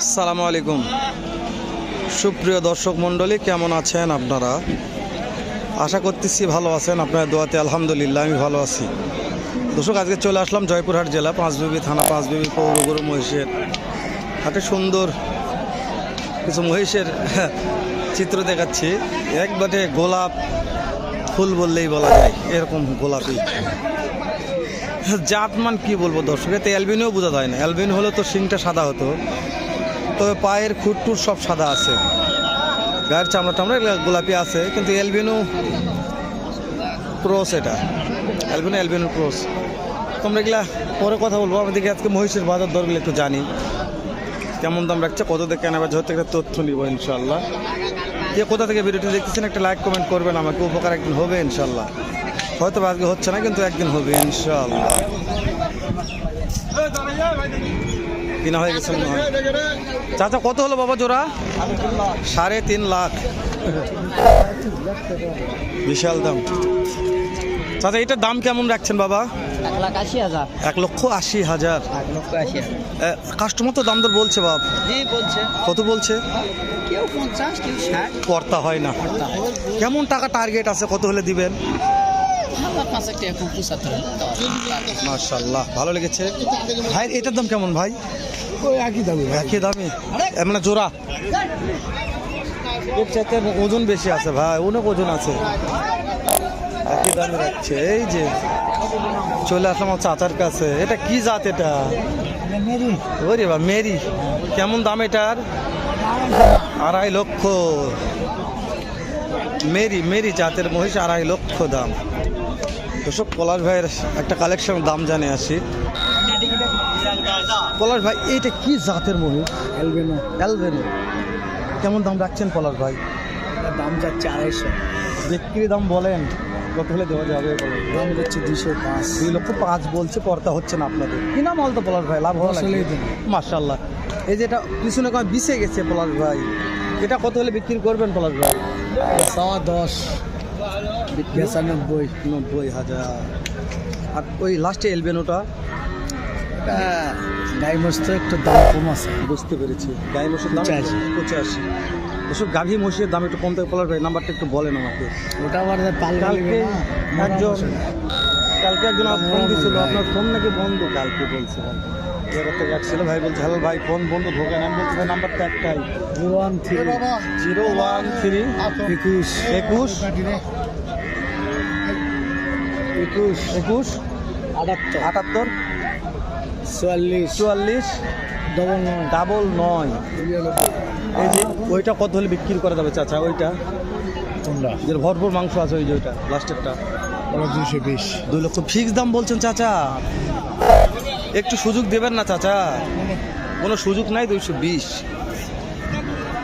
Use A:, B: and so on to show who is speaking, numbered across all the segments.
A: আসসালামু আলাইকুম। সুপ্রিয় দর্শক মণ্ডলী, কেমন আছেন আপনারা? আশা করতেছি ভালো আছেন। আপনার দোয়াতে আলহামদুলিল্লাহ, আমি ভালো আছি। দর্শক, আজকে চলে আসলাম জয়পুরহাট জেলা, পাঁচবিবি থানা, পাঁচবিবি পৌরগরু মহিষের হাটে। সুন্দর কিছু মহিষের চিত্র দেখাচ্ছি। একবারে গোলাপ ফুল বললেই বলা যায়, এরকম গোলাপি। জাতমান কি বলব দর্শক, এতে অ্যালবিনও বোঝা যায় না। অ্যালবিন হলে তো শিংটা সাদা হতো। তবে পায়ের খুঁটটুর সব সাদা আছে। গায়ের চামড়া টামড়া গোলাপি আছে, কিন্তু অ্যালবিনো ক্রস এটা। Albino albino cross. তোমরা এগুলা পরে কথা বলব। আমাদেরকে আজকে মহিষের বাজার দরগুলো একটু জানি। কেমন দাম রাখছে, কত দিয়ে কেনা বেচা হতে একটা তথ্য নিব ইনশাল্লাহ কে কোথা থেকে ভিডিওটি দেখতেছেন একটা লাইক, কমেন্ট করবেন আমাকে। উপকার একদিন হবে ইনশাল্লাহ হয়তো আজকে হচ্ছে না, কিন্তু একদিন হবে ইনশাল্লাহ কিনা হয়ে গেছে মনে হয়। চাচা কত হলো বাবা জোড়া? সাড়ে তিন লাখ। বিশাল দাম। চাচা এটার দাম কেমন রাখছেন বাবা?
B: এক
A: লক্ষ আশি হাজার। কাস্টমার তো দাম দর বলছে বাপ।
B: বলছে।
A: কত বলছে? কর্তা হয় না। কেমন টাকা টার্গেট আছে? কত হলে দিবেন? মার্শাল্লাহ ভালো লেগেছে। ভাই এটার দাম কেমন ভাই?
B: ওই একই দামি
A: একই দামে? মানে জোড়া? এর চাইতে ওজন বেশি আছে ভাই অনেক ওজন আছে। একই দামে রাখছে এই যে। চলে আসলাম আমার চাচার কাছে। এটা কি জাত এটা? ওরে বা মেরি। কেমন দাম এটার? আড়াই লক্ষ। মেরি মেরি জাতের মহিষ আড়াই লক্ষ দাম। দর্শক পলাশ ভাইয়ের একটা কালেকশন দাম জানে আসি। পলাশ ভাই এইটা কি জাতের মহিষ
B: এলবেনো
A: অ্যালভেনো কেমন দাম রাখছেন পলাশ ভাই?
B: দাম যাচ্ছে আড়াইশো।
A: বিক্রি দাম বলেন কত হলে দেওয়া যাবে?
B: দাম যাচ্ছে দুশো পাঁচ।
A: দুই লক্ষ পাঁচ বলছে পর্দা হচ্ছে না আপনাদের। কি নাম বলতো পলাশ ভাই? লাভ হওয়া
B: তো।
A: মার্শাল্লাহ এই যে এটা পিছনে কয় বিছে গেছে পলাশ ভাই? এটা কত হলে বিক্রি করবেন পলাশ ভাই?
B: সওয়া দশ পঁচানব্বই
A: নব্বই হাজার। আর ওই লাস্টে এলবেনোটা
B: গাই মস্ত একটু দাম কম আছে।
A: বুঝতে পেরেছি। গাই মশির দাম
B: পঁচাশি।
A: ওসব গাভী মশির দাম একটু কম থেকে ভাই নাম্বারটা একটু বলেন আমাকে।
B: ওটা পাল
A: কালকে একজন কালকে একজন আমার ফোন দিয়েছিল আপনার ফোন নাকি বন্ধ কালকে বলছিলেন এবার থেকে ভাই বলছে হ্যালো ভাই ফোন বন্ধ ঢোকেন আমি বলছি ভাই নাম্বারটা একটাই।
B: One three.
A: Zero one three
B: একুশ।
A: একুশ।
B: একুশ।
A: একুশ।
B: আটাত্তর।
A: আটাত্তর।
B: চুয়াল্লিশ।
A: চুয়াল্লিশ
B: ডবল নয়
A: ডাবল নয় এই যে ওইটা কত হলে বিক্রি করা যাবে চাচা ওইটা? যে ভরপুর মাংস আছে ওই যে ওইটা লাস্টেরটা
B: দুশো বিশ।
A: দুই লক্ষ ফিক্স দাম বলছেন চাচা। একটু সুযোগ দেবেন না চাচা। কোনো সুযোগ নাই দুইশো বিশ।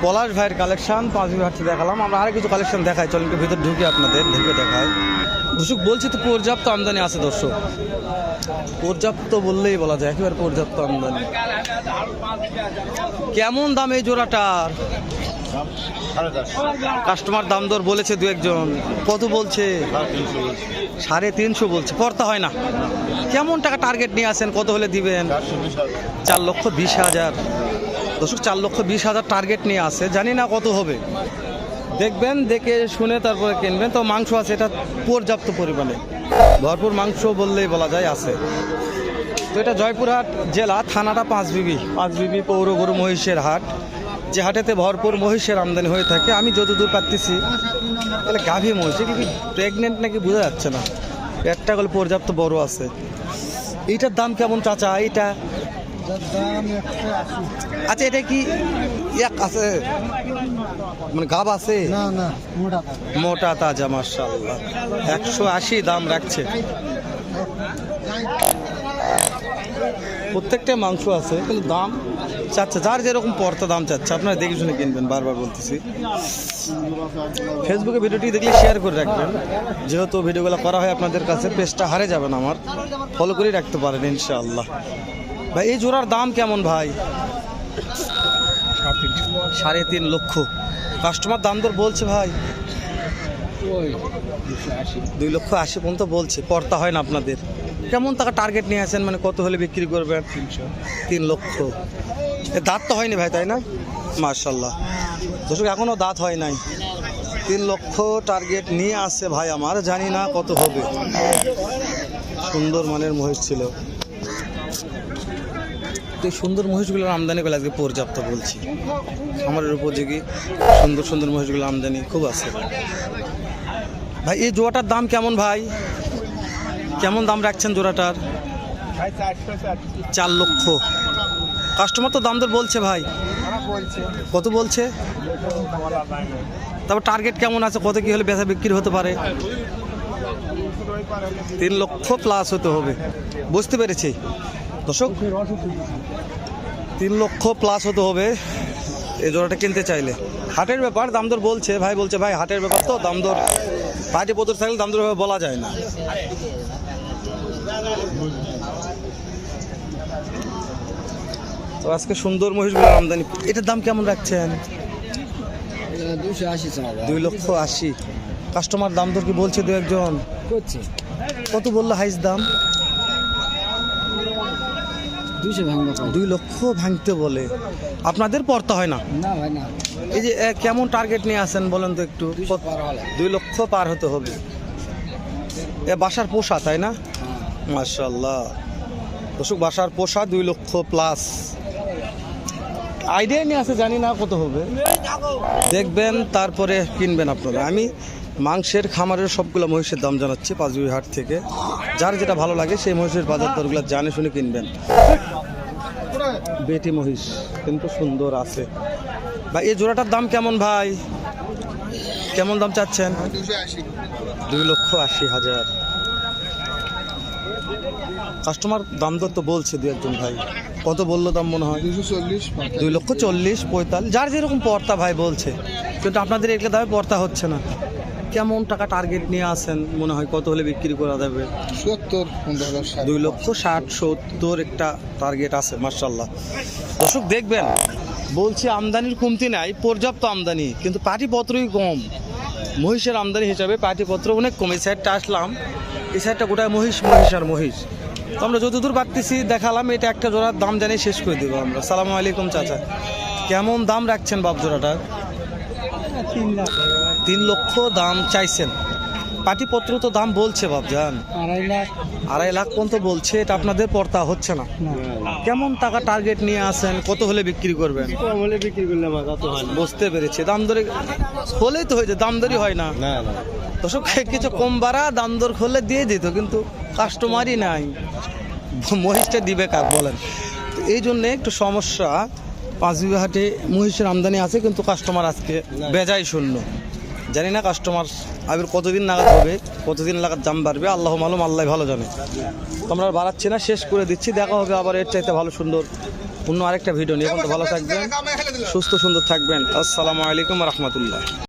A: পলাশ ভাইয়ের কালেকশন পাঁচ হাটতে দেখালাম। আমরা আরও কিছু কালেকশন দেখাই। চলেন একটু ভিতর ঢুকে আপনাদের ঢুকে দেখাই। দর্শক, বলছি তো পর্যাপ্ত আমদানি আছে, দর্শক। পর্যাপ্ত বললেই বলা যায়, একেবারে পর্যাপ্ত আমদানি। কেমন দাম এই জোড়াটার? কাস্টমার দাম দর বলেছে দু একজন। কত বলছে? সাড়ে তিনশো বলছে, পড়তে হয় না। কেমন টাকা টার্গেট নিয়ে আসেন, কত হলে দিবেন? চার লক্ষ বিশ হাজার। দর্শক, চার লক্ষ বিশ হাজার টার্গেট নিয়ে আসে জানি না কত হবে। দেখবেন, দেখে শুনে তারপরে কিনবেন। তো মাংস আছে, এটা পর্যাপ্ত পরিমাণে। ভরপুর মাংস বললেই বলা যায় আছে। তো এটা জয়পুরহাট জেলা, থানাটা পাঁচ বিবি। পাঁচ বিবি পৌর গরু মহিষের হাট। যে হাটেতে ভরপুর মহিষের আমদানি হয়ে থাকে, আমি যতদূর পাচ্ছি তাহলে গাভী মহিষ এটা কি প্রেগনেন্ট নাকি বোঝা যাচ্ছে না। পেটটা গেলে পর্যাপ্ত বড় আছে। এইটার দাম কেমন, চাচা? এইটা? আচ্ছা এটা কি এক আছে। মানে গাব আছে?
B: না না মোটা।
A: তাজা মার্শাল্লাহ একশো আশি দাম রাখছে। প্রত্যেকটা মাংস আছে কিন্তু দাম চাচ্ছে। যার যেরকম পর্তা দাম চাচ্ছে আপনারা দেখে শুনে কিনবেন বারবার বলতেছি। ফেসবুকে ভিডিওটি দেখলে শেয়ার করে রাখবেন। যেহেতু ভিডিওগুলো করা হয় আপনাদের কাছে পেজটা হারে যাবেন আমার। ফলো করেই রাখতে পারেন ইনশাআল্লাহ। ভাই এই জোড়ার দাম কেমন ভাই? সাড়ে তিন লক্ষ। কাস্টমার দাম দর বলছে ভাই। দুই লক্ষ আশি পর্যন্ত বলছে। পড়তা হয় না আপনাদের। কেমন টাকা টার্গেট নিয়ে আসেন? মানে কত হলে বিক্রি করবেন?
B: তিনশো।
A: তিন লক্ষ। এ দাঁত তো হয়নি ভাই তাই না? মার্শাল্লাহ দর্শক এখনও দাঁত হয় নাই। তিন লক্ষ টার্গেট নিয়ে আসছে ভাই আমার। জানি না কত হবে। সুন্দর মানের মহিষ ছিল। তো এই সুন্দর মহিষগুলোর আমদানি আজকে পর্যাপ্ত বলছি। আমার উপযোগী সুন্দর সুন্দর মহিষগুলোর আমদানি খুব আছে। ভাই, এই জোড়াটার দাম কেমন ভাই? কেমন দাম রাখছেন জোড়াটার? চার লক্ষ। কাস্টমার তো দাম দর বলছে ভাই। কত বলছে? তারপর টার্গেট কেমন আছে? কত কি হলে বেচা বিক্রি হতে পারে? তিন লক্ষ প্লাস হতে হবে। বুঝতে পেরেছি। দর্শক তিন লক্ষ প্লাস হতে হবে। এই জোড়াটা কিনতে চাইলে। হাটের ব্যাপার দাম দর বলছে ভাই বলছে ভাই হাটের ব্যাপার তো দাম দর পার্টি পত্র থাকলে দাম দর ভাবে বলা যায় না। তো আজকে সুন্দর মহিষগুলোর আমদানি। এটার দাম কেমন রাখছেন? দুই লক্ষ আশি। কাস্টমার দাম দর কি বলছে দু একজন? কত বলল হাইস দাম? দুই লক্ষ ভাঙতে বলে। আপনাদের পড়তে হয় না? এই যে কেমন টার্গেট নিয়ে আসেন বলেন তো একটু? দুই লক্ষ পার হতে হবে। এ বাসার পোষা তাই না? মার্শাল্লাহ দর্শক বাসার পোষা দুই লক্ষ প্লাস আইডিয়া নিয়ে আছে জানি না কত হবে। দেখবেন তারপরে কিনবেন আপনারা। আমি মাংসের খামারের সবগুলো মহিষের দাম জানাচ্ছি পাঁচবিবি হাট থেকে। যার যেটা ভালো লাগে সেই মহিষের বাজার দরগুলো জানে শুনে কিনবেন। বেটি মহিষ, কিন্তু সুন্দর আছে। ভাই, এই জোড়াটার দাম কেমন ভাই? কেমন দাম চাচ্ছেন? দুই লক্ষ আশি হাজার। কাস্টমার দাম দর তো বলছে দু একজন ভাই। কত বলল দাম মনে হয়? দুই লক্ষ চল্লিশ পঁয়তাল্লিশ। যার যেরকম পর্তা ভাই বলছে। কিন্তু আপনাদের এগুলো দামে পর্তা হচ্ছে না। কেমন টাকা টার্গেট নিয়ে আসেন মনে হয় কত হলে বিক্রি করা যাবে?
B: সত্তর
A: দুই লক্ষ ষাট সত্তর একটা টার্গেট আছে মার্শাল্লাহ দর্শক দেখবেন বলছি আমদানির কমতি নাই পর্যাপ্ত আমদানি কিন্তু পাটিপত্রই কম। মহিষের আমদানি হিসাবে পাটিপত্র অনেক কম। এই সাইডটা আসলাম এই সাইডটা গোটায় মহিষ মহিষ আর মহিষ। তো আমরা যতদূর পারতেছি দেখালাম এটা একটা জোড়ার দাম জানিয়ে শেষ করে দেবো আমরা। সালামু আলাইকুম চাচা। কেমন দাম রাখছেন বাপ জোড়াটার
B: তিন লাখ
A: তিন লক্ষ দাম চাইছেন। পাটিপত্র তো দাম বলছে বাপজান।
B: আড়াই লাখ।
A: আড়াই লাখ পর্যন্ত বলছে এটা আপনাদের পর্তা হচ্ছে না। কেমন টাকা টার্গেট নিয়ে আসেন কত হলে বিক্রি করবেন?
B: হলে বিক্রি করলে
A: বুঝতে পেরেছি। দাম দরে হলেই তো হয়েছে দাম দরই হয় না। দর্শক কিছু কম বাড়া দাম দর করলে দিয়ে দিত কিন্তু কাস্টমারই নাই। মহিষটা দিবে কাক বলেন। এই জন্যে একটু সমস্যা। পাঁচ বিঘা হাটে মহিষের আমদানি আছে কিন্তু কাস্টমার আজকে বেজাই শূন্য। জানি না কাস্টমার আবির কতদিন নাগাদ হবে, কতদিন নাগাদ দাম বাড়বে, আল্লাহ মালুম আল্লাহ ভালো জানে। তোমরা বাড়াচ্ছি না, শেষ করে দিচ্ছি, দেখা হবে আবার, এর চাইতে ভালো সুন্দর, অন্য আরেকটা ভিডিও নিয়ে। এখন ভালো থাকবেন, সুস্থ সুন্দর থাকবেন। আসসালামু আলাইকুম রহমতুল্লাহ।